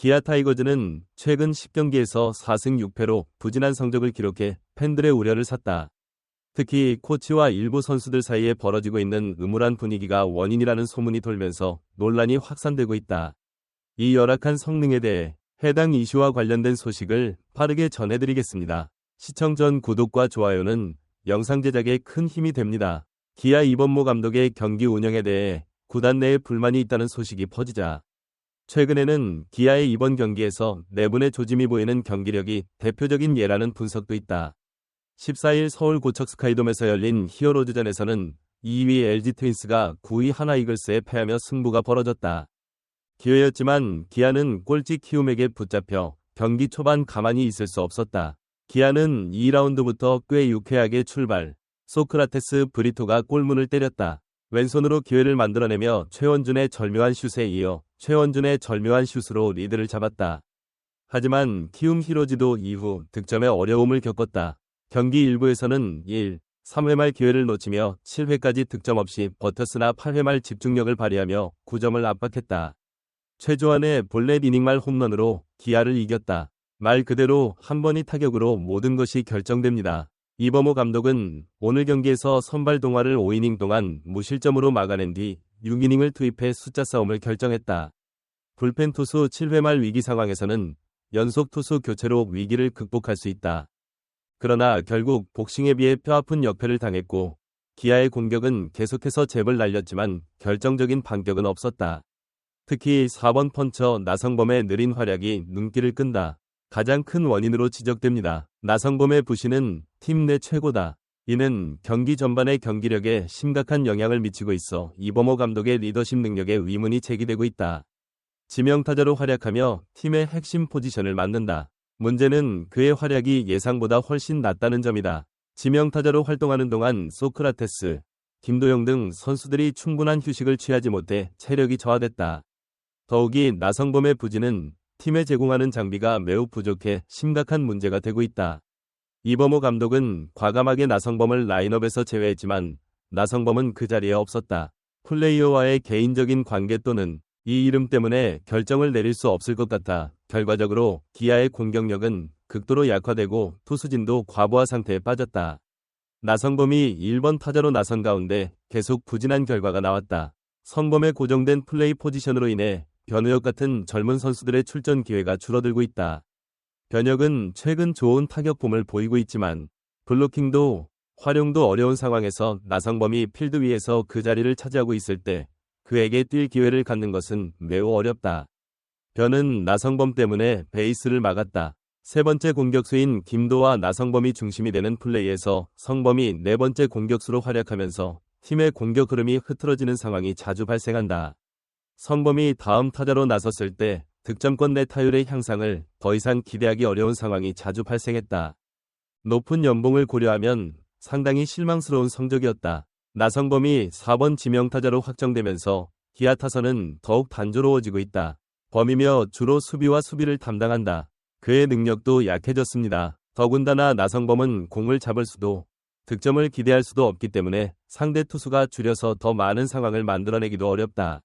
기아 타이거즈는 최근 10경기에서 4승 6패로 부진한 성적을 기록해 팬들의 우려를 샀다. 특히 코치와 일부 선수들 사이에 벌어지고 있는 음울한 분위기가 원인이라는 소문이 돌면서 논란이 확산되고 있다. 이 열악한 성능에 대해 해당 이슈와 관련된 소식을 빠르게 전해드리겠습니다. 시청 전 구독과 좋아요는 영상 제작에 큰 힘이 됩니다. 기아 이범모 감독의 경기 운영에 대해 구단 내에 불만이 있다는 소식이 퍼지자 최근에는 기아의 이번 경기에서 내분의 조짐이 보이는 경기력이 대표적인 예라는 분석도 있다. 14일 서울 고척 스카이돔에서 열린 히어로즈전에서는 2위 LG 트윈스가 9위 하나 이글스에 패하며 승부가 벌어졌다. 기회였지만 기아는 꼴찌 키움에게 붙잡혀 경기 초반 가만히 있을 수 없었다. 기아는 2라운드부터 꽤 유쾌하게 출발. 소크라테스 브리토가 골문을 때렸다. 왼손으로 기회를 만들어내며 최원준의 절묘한 슛에 이어 최원준의 절묘한 슛으로 리드를 잡았다. 하지만 키움 히로지도 이후 득점에 어려움을 겪었다. 경기 일부에서는 1, 3회 말 기회를 놓치며 7회까지 득점 없이 버텼으나 8회 말 집중력을 발휘하며 9점을 압박했다. 최조한의 볼넷 이닝 말 홈런으로 기아를 이겼다. 말 그대로 한 번의 타격으로 모든 것이 결정됩니다. 이범호 감독은 오늘 경기에서 선발 동화를 5이닝 동안 무실점으로 막아낸 뒤 6이닝을 투입해 숫자 싸움을 결정했다. 불펜 투수 7회 말 위기 상황에서는 연속 투수 교체로 위기를 극복할 수 있다. 그러나 결국 복싱에 비해 뼈아픈 역패를 당했고 기아의 공격은 계속해서 잽을 날렸지만 결정적인 반격은 없었다. 특히 4번 펀처 나성범의 느린 활약이 눈길을 끈다. 가장 큰 원인으로 지적됩니다. 나성범의 부신은 팀 내 최고다. 이는 경기 전반의 경기력에 심각한 영향을 미치고 있어 이범호 감독의 리더십 능력에 의문이 제기되고 있다. 지명타자로 활약하며 팀의 핵심 포지션을 맡는다. 문제는 그의 활약이 예상보다 훨씬 낮다는 점이다. 지명타자로 활동하는 동안 소크라테스, 김도영 등 선수들이 충분한 휴식을 취하지 못해 체력이 저하됐다. 더욱이 나성범의 부진은 팀에 제공하는 장비가 매우 부족해 심각한 문제가 되고 있다. 이범호 감독은 과감하게 나성범을 라인업에서 제외했지만 나성범은 그 자리에 없었다. 플레이어와의 개인적인 관계 또는 이 이름 때문에 결정을 내릴 수 없을 것 같아 결과적으로 기아의 공격력은 극도로 약화되고 투수진도 과부하 상태에 빠졌다. 나성범이 1번 타자로 나선 가운데 계속 부진한 결과가 나왔다. 성범의 고정된 플레이 포지션으로 인해 변우혁 같은 젊은 선수들의 출전 기회가 줄어들고 있다. 변혁은 최근 좋은 타격폼을 보이고 있지만 블로킹도 활용도 어려운 상황에서 나성범이 필드 위에서 그 자리를 차지하고 있을 때 그에게 뛸 기회를 갖는 것은 매우 어렵다. 변은 나성범 때문에 베이스를 막았다. 세 번째 공격수인 김도와 나성범이 중심이 되는 플레이에서 성범이 네 번째 공격수로 활약하면서 팀의 공격 흐름이 흐트러지는 상황이 자주 발생한다. 성범이 다음 타자로 나섰을 때 득점권 내 타율의 향상을 더 이상 기대하기 어려운 상황이 자주 발생했다. 높은 연봉을 고려하면 상당히 실망스러운 성적이었다. 나성범이 4번 지명타자로 확정되면서 기아 타선은 더욱 단조로워지고 있다. 범이며 주로 수비와 수비를 담당한다. 그의 능력도 약해졌습니다. 더군다나 나성범은 공을 잡을 수도 득점을 기대할 수도 없기 때문에 상대 투수가 줄여서 더 많은 상황을 만들어내기도 어렵다.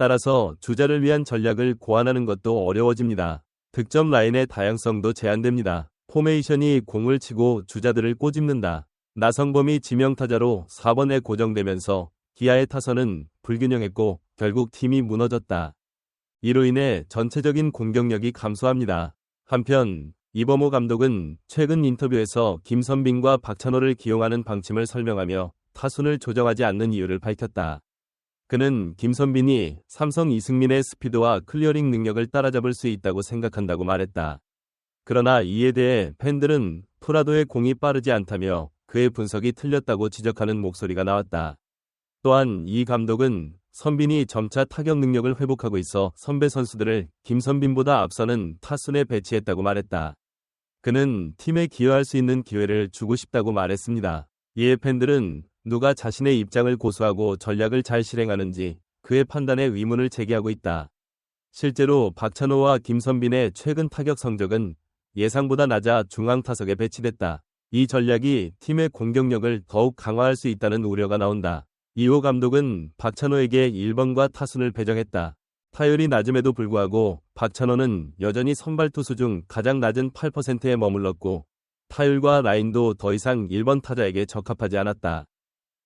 따라서 주자를 위한 전략을 고안하는 것도 어려워집니다. 득점 라인의 다양성도 제한됩니다. 포메이션이 공을 치고 주자들을 꼬집는다. 나성범이 지명타자로 4번에 고정되면서 기아의 타선은 불균형했고 결국 팀이 무너졌다. 이로 인해 전체적인 공격력이 감소합니다. 한편 이범호 감독은 최근 인터뷰에서 김선빈과 박찬호를 기용하는 방침을 설명하며 타순을 조정하지 않는 이유를 밝혔다. 그는 김선빈이 삼성 이승민의 스피드와 클리어링 능력을 따라잡을 수 있다고 생각한다고 말했다. 그러나 이에 대해 팬들은 프라도의 공이 빠르지 않다며 그의 분석이 틀렸다고 지적하는 목소리가 나왔다. 또한 이 감독은 선빈이 점차 타격 능력을 회복하고 있어 선배 선수들을 김선빈보다 앞서는 타순에 배치했다고 말했다. 그는 팀에 기여할 수 있는 기회를 주고 싶다고 말했습니다. 이에 팬들은 누가 자신의 입장을 고수하고 전략을 잘 실행하는지 그의 판단에 의문을 제기하고 있다. 실제로 박찬호와 김선빈의 최근 타격 성적은 예상보다 낮아 중앙 타석에 배치됐다. 이 전략이 팀의 공격력을 더욱 강화할 수 있다는 우려가 나온다. 이호 감독은 박찬호에게 1번과 타순을 배정했다. 타율이 낮음에도 불구하고 박찬호는 여전히 선발 투수 중 가장 낮은 8%에 머물렀고 타율과 라인도 더 이상 1번 타자에게 적합하지 않았다.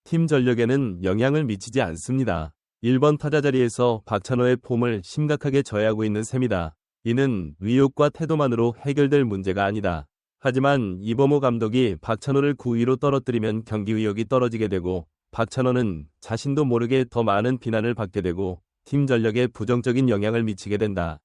팀 전력에는 영향을 미치지 않습니다. 1번 타자 자리에서 박찬호의 폼을 심각하게 저해하고 있는 셈이다. 이는 의욕과 태도만으로 해결될 문제가 아니다. 하지만 이범호 감독이 박찬호를 9위로 떨어뜨리면 경기 의욕이 떨어지게 되고 박찬호는 자신도 모르게 더 많은 비난을 받게 되고 팀 전력에 부정적인 영향을 미치게 된다.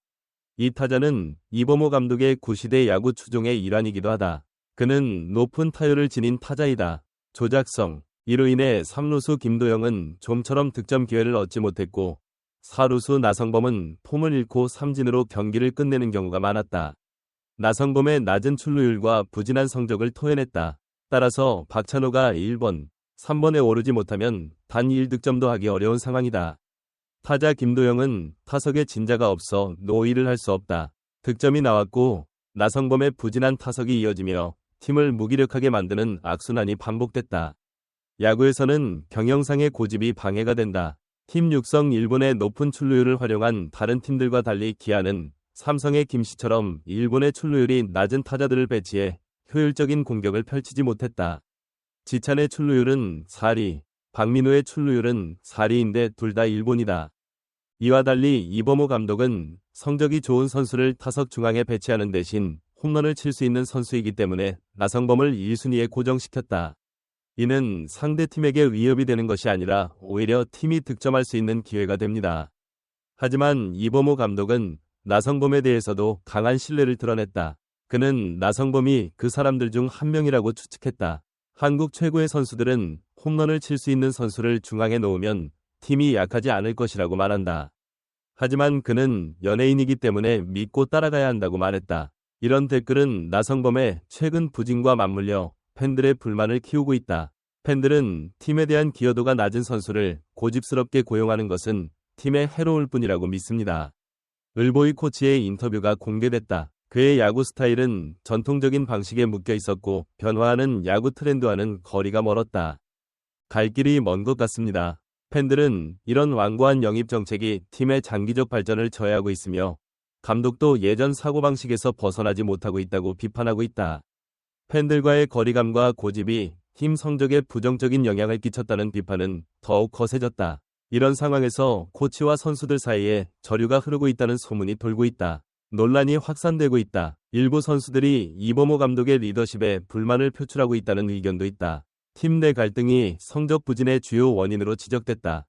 이 타자는 이범호 감독의 구시대 야구 추종의 일환이기도 하다. 그는 높은 타율을 지닌 타자이다. 조작성, 이로 인해 3루수 김도영은 좀처럼 득점 기회를 얻지 못했고 4루수 나성범은 폼을 잃고 삼진으로 경기를 끝내는 경우가 많았다. 나성범의 낮은 출루율과 부진한 성적을 토해냈다. 따라서 박찬호가 1번, 3번에 오르지 못하면 단 1득점도 하기 어려운 상황이다. 타자 김도영은 타석에 진자가 없어 노이를 할 수 없다. 득점이 나왔고 나성범의 부진한 타석이 이어지며 팀을 무기력하게 만드는 악순환이 반복됐다. 야구에서는 경영상의 고집이 방해가 된다. 팀 육성 일본의 높은 출루율을 활용한 다른 팀들과 달리 기아는 삼성의 김씨처럼 일본의 출루율이 낮은 타자들을 배치해 효율적인 공격을 펼치지 못했다. 지찬의 출루율은 4리, 박민우의 출루율은 4리인데 둘 다 일본이다. 이와 달리 이범호 감독은 성적이 좋은 선수를 타석 중앙에 배치하는 대신 홈런을 칠 수 있는 선수이기 때문에 나성범을 1순위에 고정시켰다. 이는 상대 팀에게 위협이 되는 것이 아니라 오히려 팀이 득점할 수 있는 기회가 됩니다. 하지만 이범호 감독은 나성범에 대해서도 강한 신뢰를 드러냈다. 그는 나성범이 그 사람들 중 한 명이라고 추측했다. 한국 최고의 선수들은 홈런을 칠 수 있는 선수를 중앙에 놓으면 팀이 약하지 않을 것이라고 말한다. 하지만 그는 연예인이기 때문에 믿고 따라가야 한다고 말했다. 이런 댓글은 나성범의 최근 부진과 맞물려 팬들의 불만을 키우고 있다. 팬들은 팀에 대한 기여도가 낮은 선수를 고집스럽게 고용하는 것은 팀에 해로울 뿐이라고 믿습니다. 을보이 코치의 인터뷰가 공개됐다. 그의 야구 스타일은 전통적인 방식에 묶여 있었고 변화하는 야구 트렌드와는 거리가 멀었다. 갈 길이 먼 것 같습니다. 팬들은 이런 완고한 영입 정책이 팀의 장기적 발전을 저해하고 있으며 감독도 예전 사고방식에서 벗어나지 못하고 있다고 비판하고 있다. 팬들과의 거리감과 고집이 팀 성적에 부정적인 영향을 끼쳤다는 비판은 더욱 거세졌다. 이런 상황에서 코치와 선수들 사이에 저류가 흐르고 있다는 소문이 돌고 있다. 논란이 확산되고 있다. 일부 선수들이 이범호 감독의 리더십에 불만을 표출하고 있다는 의견도 있다. 팀 내 갈등이 성적 부진의 주요 원인으로 지적됐다.